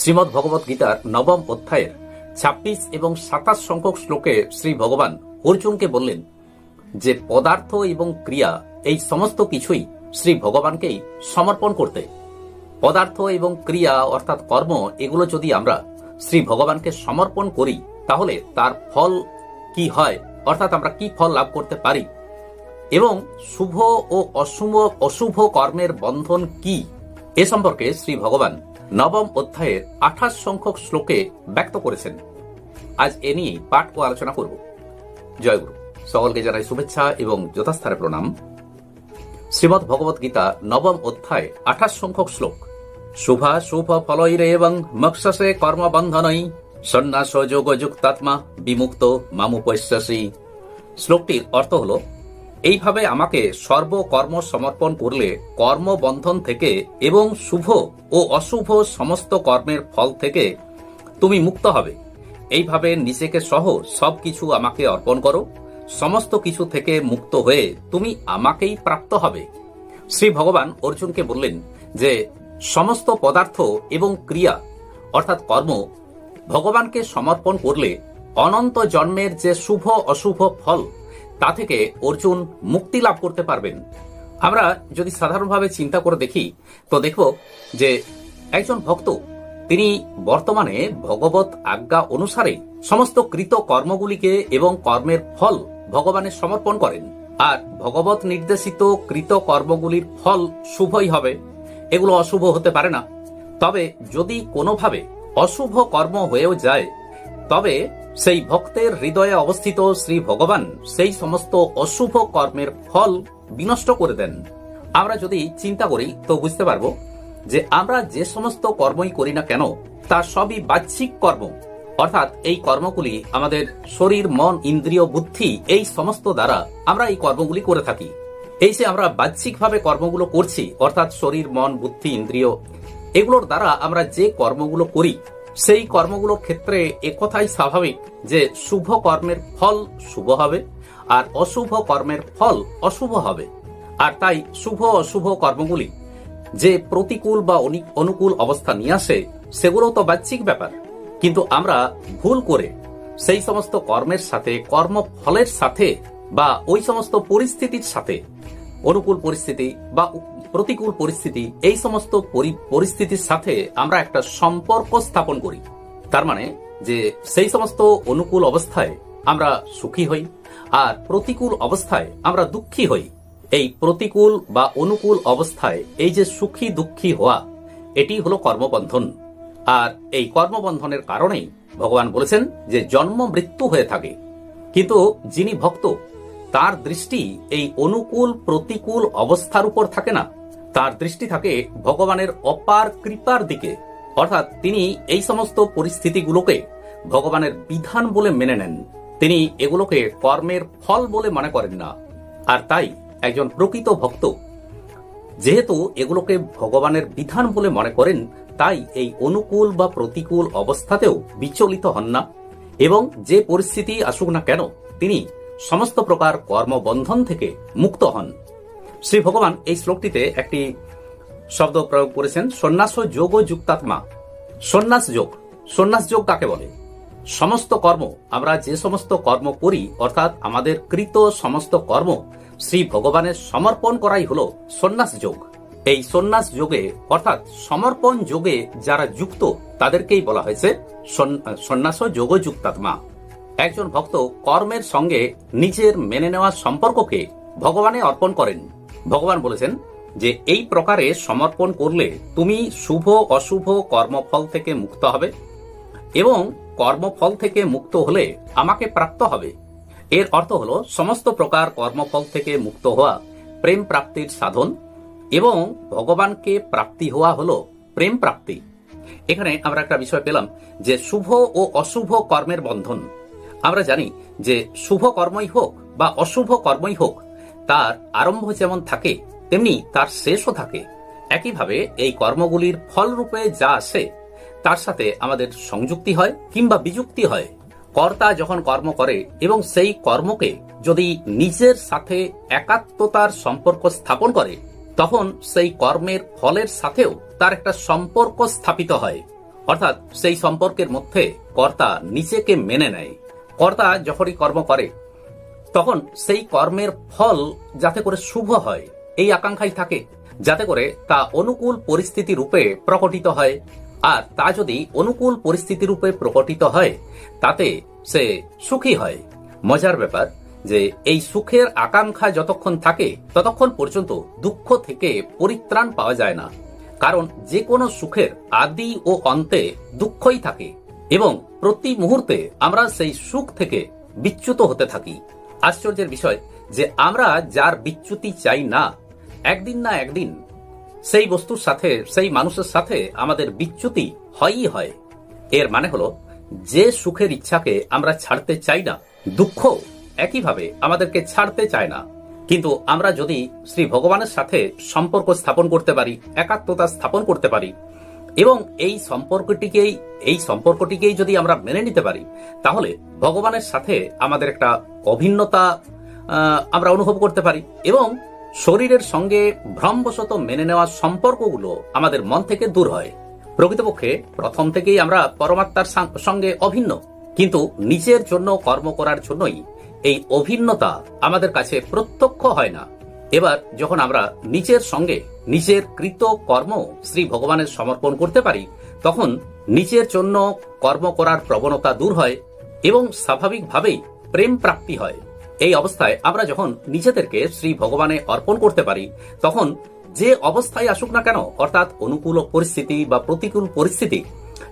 শ্রীমদ্ ভগবত গীতার নবম অধ্যায়ের ছাব্বিশ এবং সাতাশ সংখ্যক শ্লোকে শ্রী ভগবান অর্জুনকে বললেন, যে পদার্থ এবং ক্রিয়া, এই সমস্ত কিছুই শ্রী ভগবানকেই সমর্পণ করতে। পদার্থ এবং ক্রিয়া অর্থাৎ কর্ম, এগুলো যদি আমরা শ্রী ভগবানকে সমর্পণ করি, তাহলে তার ফল কি হয়? অর্থাৎ আমরা কি ফল লাভ করতে পারি? এবং শুভ ও অশুভ অশুভ কর্মের বন্ধন কি? এ সম্পর্কে শ্রী ভগবান নবম অধ্যায়ের আঠাশ সংখ্যক শ্লোকে ব্যক্ত করেছেন। আজ এ নিয়ে পাঠ ও আলোচনা করব। জয়গুরু সকলকে জানাই শুভেচ্ছা এবং যথাস্থানে প্রণাম। শ্রীমদ ভগবত গীতা নবম অধ্যায় আঠাশ সংখ্যক শ্লোক। শুভা শুভ ফলৈরে এবং মক্ষসে কর্মবন্ধনই সন্ন্যাস যোগ যুক্তাত্মা বিমুক্ত মামুপৈশ্বাসী শ্লোকটির অর্থ হল এইভাবে আমাকে সর্বকর্ম সমর্পণ করলে কর্মবন্ধন থেকে এবং শুভ ও অশুভ সমস্ত কর্মের ফল থেকে তুমি মুক্ত হবে। এইভাবে নিজেকে সহ সব কিছু আমাকে অর্পণ করো। সমস্ত কিছু থেকে মুক্ত হয়ে তুমি আমাকেই প্রাপ্ত হবে। শ্রী ভগবান অর্জুনকে বললেন যে, সমস্ত পদার্থ এবং ক্রিয়া, অর্থাৎ কর্ম, ভগবানকে সমর্পণ করলে অনন্ত জন্মের যে শুভ অশুভ ফল তা থেকে অর্জুন মুক্তি লাভ করতে পারবেন। আমরা যদি সাধারণভাবে চিন্তা করে দেখি, তো দেখব যে একজন ভক্ত, তিনি বর্তমানে ভগবত আজ্ঞা অনুসারে সমস্ত কৃত কর্মগুলিকে এবং কর্মের ফল ভগবানের সমর্পণ করেন। আর ভগবত নির্দেশিত কৃত কর্মগুলির ফল শুভই হবে। এগুলো অশুভ হতে পারে না। তবে যদি কোনোভাবে অশুভ কর্ম হয়েও যায়, তবে সেই ভক্তের হৃদয়ে অবস্থিত শ্রী ভগবান সেই সমস্ত অশুভ কর্মের ফল বিনষ্ট করে দেন। আমরা যদি চিন্তা করি, তো বুঝতে পারব যে আমরা যে সমস্ত কর্মই করি না কেন, তা সবই বাহ্যিক কর্ম। অর্থাৎ এই কর্মগুলি আমাদের শরীর, মন, ইন্দ্রিয়, বুদ্ধি এই সমস্ত দ্বারা আমরা এই কর্মগুলি করে থাকি। এই যে আমরা বাহ্যিকভাবে কর্মগুলো করছি, অর্থাৎ শরীর, মন, বুদ্ধি, ইন্দ্রিয়, এগুলোর দ্বারা আমরা যে কর্মগুলো করি সেই কর্মগুলোর ক্ষেত্রে একথাই স্বাভাবিক যে শুভ কর্মের ফল শুভ হবে আর অশুভ কর্মের ফল অশুভ হবে। আর তাই শুভ অশুভ কর্মগুলি যে প্রতিকূল বা অনি- অনুকূল অবস্থা নিয়ে আসে, সেগুলো তো বাহ্যিক ব্যাপার। কিন্তু আমরা ভুল করে সেই সমস্ত কর্মের সাথে, কর্মফলের সাথে বা ওই সমস্ত পরিস্থিতির সাথে, অনুকূল পরিস্থিতি বা প্রতিকূল পরিস্থিতি, এই সমস্ত পরি- পরিস্থিতির সাথে আমরা একটা সম্পর্ক স্থাপন করি। তার মানে যে সেই সমস্ত অনুকূল অবস্থায় আমরা সুখী হই আর প্রতিকূল অবস্থায় আমরা দুঃখী হই। এই প্রতিকূল বা অনুকূল অবস্থায় এই যে সুখী দুঃখী হওয়া, এটি হলো কর্মবন্ধন। আর এই কর্মবন্ধনের কারণেই ভগবান বলেছেন যে জন্ম মৃত্যু হয়ে থাকে। কিন্তু যিনি ভক্ত, তার দৃষ্টি এই অনুকূল প্রতিকূল অবস্থার উপর থাকে না। তার দৃষ্টি থাকে ভগবানের অপার কৃপার দিকে। অর্থাৎ তিনি এই সমস্ত পরিস্থিতিগুলোকে ভগবানের বিধান বলে মেনে নেন। তিনি এগুলোকে কর্মের ফল বলে মনে করেন না। আর তাই একজন প্রকৃত ভক্ত, যেহেতু এগুলোকে ভগবানের বিধান বলে মনে করেন, তাই এই অনুকূল বা প্রতিকূল অবস্থাতেও বিচলিত হন না। এবং যে পরিস্থিতি আসুক না কেন, তিনি সমস্ত প্রকার কর্মবন্ধন থেকে মুক্ত হন। শ্রী ভগবান এই শ্লোকটিতে একটি শব্দ প্রয়োগ করেছেন, সন্ন্যাস যোগ ও যুক্তাত্মা। সন্ন্যাস যোগ। সন্ন্যাস যোগ কাকে বলে? সমস্ত কর্ম, আমরা যে সমস্ত কর্ম করি, অর্থাৎ আমাদের কৃত সমস্ত কর্ম, শ্রী ভগবানের সমর্পণ করাই হলো সন্ন্যাস যোগ। এই সন্ন্যাস যোগে, অর্থাৎ সমর্পণ যোগে যারা যুক্ত, তাদেরকেই বলা হয়েছে সন- সন্ন্যাস যোগ যুক্তাত্মা। একজন ভক্ত কর্মের সঙ্গে নিজের মেনে নেওয়া সম্পর্ককে ভগবানে অর্পণ করেন। ভগবান বলেছেন যে এই প্রকারে সমর্পণ করলে তুমি শুভ, অশুভ কর্মফল থেকে মুক্ত হবে এবং কর্মফল থেকে মুক্ত হলে আমাকে প্রাপ্ত হবে। এর অর্থ হল সমস্ত প্রকার কর্মফল থেকে মুক্ত হওয়া প্রেম প্রাপ্তির সাধন এবং ভগবানকে প্রাপ্তি হওয়া হলো প্রেম প্রাপ্তি। এখানে আমরা একটা বিষয় পেলাম যে শুভ ও অশুভ কর্মের বন্ধন। আমরা জানি যে শুভ কর্মই হোক বা অশুভ কর্মই হোক তার আরম্ভ যেমন থাকে, তেমনি তার শেষও থাকে। একইভাবে এই কর্মগুলির ফলরূপে যা আসে, তার সাথে আমাদের সংযুক্তি হয় কিংবা বিযুক্তি হয়। কর্তা যখন কর্ম করে এবং সেই কর্মকে যদি নিজের সাথে একাত্মতার সম্পর্ক স্থাপন করে, তখন সেই কর্মের ফলের সাথেও তার একটা সম্পর্ক স্থাপিত হয়। অর্থাৎ সেই সম্পর্কের মধ্যে কর্তা নিজেকে মেনে নেয়। কর্তা যখনই কর্ম করে তখন সেই কর্মের ফল যাতে করে শুভ হয়, এই আকাঙ্ক্ষাই থাকে। যাতে করে তা অনুকূল পরিস্থিতি রূপে প্রকটিত হয়। আর তা যদি অনুকূল পরিস্থিতি রূপে প্রকটিত হয়, তাতে সে সুখী হয়। মজার ব্যাপার যে এই সুখের আকাঙ্ক্ষা যতক্ষণ থাকে, ততক্ষণ পর্যন্ত দুঃখ থেকে পরিত্রাণ পাওয়া যায় না। কারণ যে কোনো সুখের আদি ও অন্তে দুঃখই থাকে। এবং প্রতি মুহূর্তে আমরা সেই সুখ থেকে বিচ্যুত হতে থাকি। আশ্চর্যের বিষয় যে আমরা যার বিচ্যুতি চাই না, একদিন না একদিন সেই বস্তুর সাথে, সেই মানুষের সাথে আমাদের বিচ্যুতি হয়ই হয়। এর মানে হলো, যে সুখের ইচ্ছাকে আমরা ছাড়তে চাই না দুঃখ একইভাবে আমাদেরকে ছাড়তে চায় না। কিন্তু আমরা যদি শ্রী ভগবানের সাথে সম্পর্ক স্থাপন করতে পারি, একাত্মতা স্থাপন করতে পারি এবং এই সম্পর্কটিকেই এই সম্পর্কটিকেই যদি আমরা মেনে নিতে পারি, তাহলে ভগবানের সাথে আমাদের একটা অভিন্নতা আমরা অনুভব করতে পারি এবং শরীরের সঙ্গে ভ্রমবশত মেনে নেওয়া সম্পর্কগুলো আমাদের মন থেকে দূর হয়। প্রকৃতপক্ষে প্রথম থেকেই আমরা পরমাত্মার সঙ্গে অভিন্ন, কিন্তু নিজের জন্য কর্ম করার জন্যই এই অভিন্নতা আমাদের কাছে প্রত্যক্ষ হয় না। এবার যখন আমরা নিজের সঙ্গে নিজের কৃত কর্ম শ্রী ভগবানের সমর্পণ করতে পারি, তখন নিজের জন্য কর্ম করার প্রবণতা দূর হয় এবং স্বাভাবিকভাবেই প্রেম প্রাপ্তি হয়। এই অবস্থায় আমরা যখন নিজেদেরকে শ্রী ভগবানে অর্পণ করতে পারি, তখন যে অবস্থায় আসুক না কেন, অর্থাৎ অনুকূল পরিস্থিতি বা প্রতিকূল পরিস্থিতি,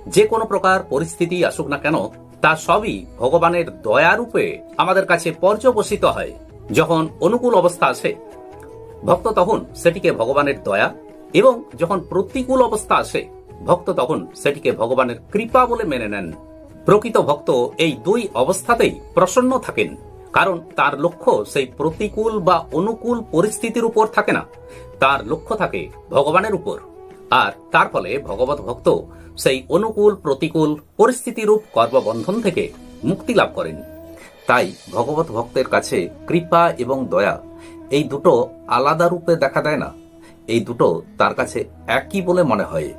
যে কোনো প্রকার পরিস্থিতি আসুক না কেন, তা সবই ভগবানের দয়ারূপে আমাদের কাছে পর্যবসিত হয়। যখন অনুকূল অবস্থা আসে ভক্ত তখন সেটিকে ভগবানের দয়া এবং যখন প্রতিকূল অবস্থা আসে, ভক্ত তখন সেটিকে ভগবানের কৃপা বলে মেনে নেন। প্রকৃত ভক্ত এই দুই অবস্থাতেই প্রসন্ন থাকেন, কারণ তার লক্ষ্য সেই প্রতিকূল বা অনুকূল পরিস্থিতির উপর থাকে না। তার লক্ষ্য থাকে ভগবানের উপর, আর তার ফলে ভগবত ভক্ত সেই অনুকূল, প্রতিকূল পরিস্থিতিরূপ কর্মবন্ধন থেকে মুক্তি লাভ করেন। তাই ভগবত ভক্তের কাছে কৃপা এবং দয়া এই দুটো আলাদা রূপে দেখা দেয় না। এই দুটো তার কাছে একই বলে মনে হয়।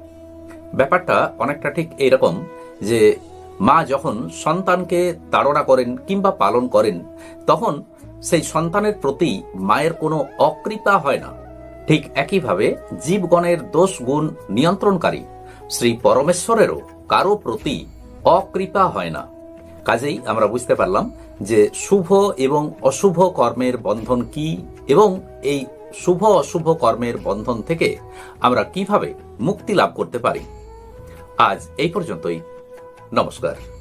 ব্যাপারটা অনেকটা ঠিক এইরকম যে মা যখন সন্তানকে তাড়না করেন কিংবা পালন করেন, তখন সেই সন্তানের প্রতি মায়ের কোনো অকৃপা হয় না। ঠিক একইভাবে জীবগণের দোষ গুণ নিয়ন্ত্রণকারী শ্রী পরমেশ্বরেরও কারও প্রতি অকৃপা হয় না। কাজেই আমরা বুঝতে পারলাম যে শুভ এবং অশুভ কর্মের বন্ধন কি এবং এই শুভ অশুভ কর্মের বন্ধন থেকে আমরা কীভাবে মুক্তি লাভ করতে পারি? আজ এই পর্যন্তই। নমস্কার।